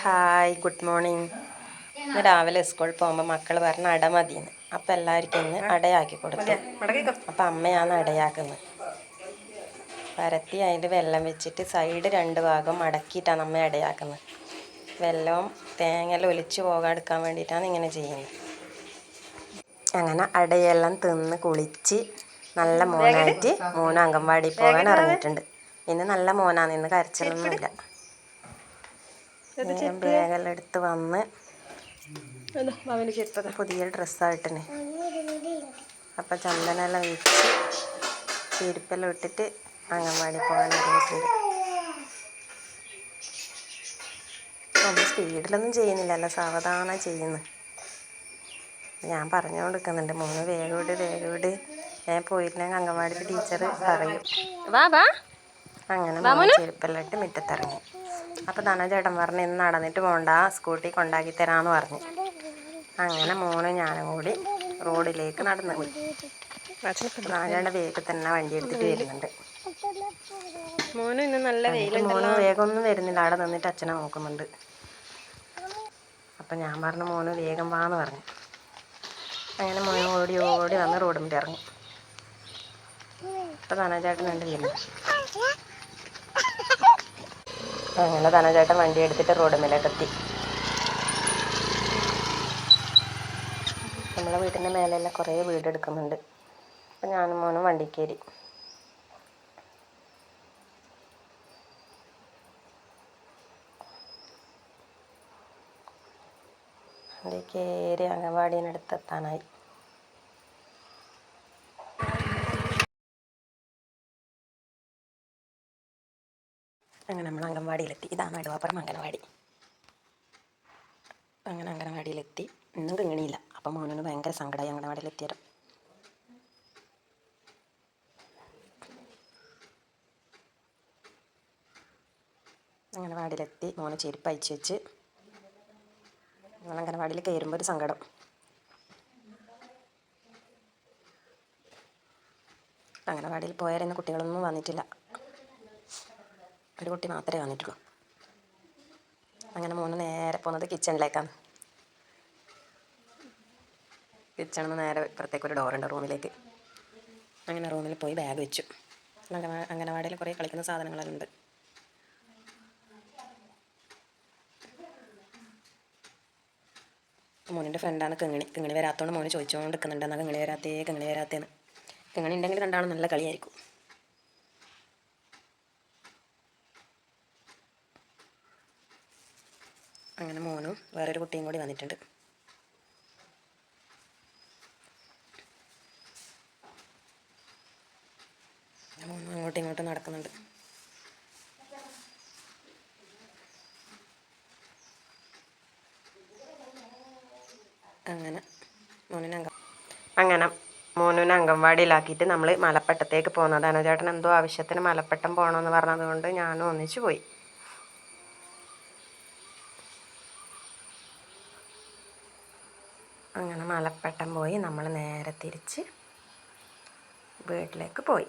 Hi good morning. ഇന്ന് രാവിലെ സ്കൂളിൽ പോകുമ്പോൾ മക്കൾ പറഞ്ഞ അട മതിയെന്ന് അപ്പം എല്ലാവർക്കും ഇന്ന് അടയാക്കി കൊടുത്തു. അപ്പം അമ്മയാണ് അടയാക്കുന്നത്. പരത്തി അതിൽ വെള്ളം വെച്ചിട്ട് സൈഡ് രണ്ട് ഭാഗം അടക്കിയിട്ടാണ് അമ്മ അടയാക്കുന്നത്. വെള്ളവും തേങ്ങയെല്ലാം ഒലിച്ച് പോകാതെടുക്കാൻ വേണ്ടിയിട്ടാണ് ഇങ്ങനെ ചെയ്യുന്നത്. അങ്ങനെ അടയെല്ലാം തിന്ന് കുളിച്ച് നല്ല മോനായിട്ട് മൂന്ന് അംഗൻവാടി പോകാൻ ഇറങ്ങിയിട്ടുണ്ട്. ഇന്ന് നല്ല മോനാണ് ഇന്ന് കരച്ചിലൊന്നുമില്ല. ബാഗെല്ലാം എടുത്ത് വന്ന് പുതിയ ഡ്രസ്സായിട്ടേ അപ്പം ചന്ദനെല്ലാം വെച്ച് ചെരുപ്പെല്ലാം ഇട്ടിട്ട് അംഗൻവാടി പോകാൻ ഇറങ്ങിയിട്ടുണ്ട് നമ്മൾ സ്പീഡിലൊന്നും ചെയ്യുന്നില്ലല്ലോ സാവധാനം ചെയ്യുന്നു. ഞാൻ പറഞ്ഞുകൊണ്ടിരിക്കുന്നുണ്ട്. മൂന്ന് വേഗം വിട് വേഗം വിട്. ഞാൻ പോയില്ലെങ്കിൽ അംഗൻവാടിയിൽ ടീച്ചർ പറയും അങ്ങനെ ചെരുപ്പെല്ലാം ഇട്ട് മുറ്റത്തിറങ്ങി. അപ്പോൾ ധനചേട്ടൻ പറഞ്ഞു ഇന്ന് നടന്നിട്ട് പോകണ്ട സ്കൂട്ടി കൊണ്ടാക്കി തരാമെന്ന് പറഞ്ഞു. അങ്ങനെ മോനും ഞാനും കൂടി റോഡിലേക്ക് നടന്നു പോയി. നാലാളുടെ വേഗത്തിൽ തന്നെ വണ്ടി എടുത്തിട്ട് വരുന്നുണ്ട്. മോനും ഇന്ന് നല്ല മോന് വേഗമൊന്നും വരുന്നില്ല. അവിടെ നിന്നിട്ട് അച്ഛനെ നോക്കുന്നുണ്ട്. അപ്പം ഞാൻ പറഞ്ഞു മോന് വേഗം വാന്ന് പറഞ്ഞു. അങ്ങനെ മോന് ഓടി ഓടി വന്ന് റോഡിന്റെ ഇറങ്ങി. അപ്പം ധനചേട്ടൻ ഉണ്ട് വരുന്നു. അങ്ങനെ ധനചേട്ടൻ വണ്ടി എടുത്തിട്ട് റോഡ് മേലേക്കെത്തി. നമ്മളെ വീട്ടിന്റെ മേലെല്ലാം കുറേ വീട് എടുക്കുന്നുണ്ട്. അപ്പം ഞാനും മോനും വണ്ടി കയറി. വണ്ടി കയറി അംഗൻവാടീനടുത്ത് എത്താനായി അങ്ങനെ നമ്മൾ അംഗൻവാടിയിലെത്തി. ഇതാണ് അടുവാപ്പുറം അംഗനവാടി അങ്ങനെ അംഗനവാടിയിലെത്തി ഇന്നും കിങ്ങണിയില്ല. അപ്പം മോനോട് ഭയങ്കര സങ്കടമായി അംഗനവാടിയിലെത്തിയത് അംഗനവാടിയിലെത്തി മോനെ ചെരുപ്പ് അയച്ചു വെച്ച്. നമ്മൾ അംഗനവാടിയിൽ കയറുമ്പോൾ ഒരു സങ്കടം. അംഗനവാടിയിൽ പോയാലും കുട്ടികളൊന്നും വന്നിട്ടില്ല. ഒരു കുട്ടി മാത്രമേ വന്നിട്ടുള്ളൂ. അങ്ങനെ മൂന്ന് നേരെ പോകുന്നത് കിച്ചണിലേക്കാണ് കിച്ചണിൽ നിന്ന് നേരെ ഇപ്പുറത്തേക്ക് ഒരു ഡോറുണ്ട് റൂമിലേക്ക്. അങ്ങനെ റൂമിൽ പോയി ബാഗ് വെച്ചു. അംഗനവാടിയിൽ കുറേ കളിക്കുന്ന സാധനങ്ങളെല്ലാം ഉണ്ട്. മോനിന്റെ ഫ്രണ്ടാണ് കിങ്ങിണി. കിങ്ങിണി വരാത്തതുകൊണ്ട് മോന് ചോദിച്ചുകൊണ്ട് നിൽക്കുന്നുണ്ട് എന്നാൽ കിങ്ങിണി വരാത്തേ കിങ്ങിണി വരാത്തേന്ന്. കിങ്ങിണി ഉണ്ടെങ്കിൽ രണ്ടാളും നല്ല കളിയായിരിക്കും. അങ്ങനെ മോനും വേറൊരു കുട്ടിയും കൂടി വന്നിട്ടുണ്ട്. മോനും അങ്ങോട്ടും ഇങ്ങോട്ടും നടക്കുന്നുണ്ട്. അങ്ങനെ മോനിനെ അംഗം അങ്ങനെ മോനുവിനെ അംഗൻവാടിയിലാക്കിയിട്ട് നമ്മൾ മലപ്പട്ടത്തേക്ക് പോകുന്നതാണ്. ചേട്ടൻ എന്തോ ആവശ്യത്തിന് മലപ്പട്ടം പോകണമെന്ന് പറഞ്ഞതുകൊണ്ട് ഞാനും ഒന്നിച്ചു പോയി. അങ്ങനെ മലപ്പട്ടം പോയി നമ്മൾ നേരെ തിരിച്ച് വീട്ടിലേക്ക് പോയി.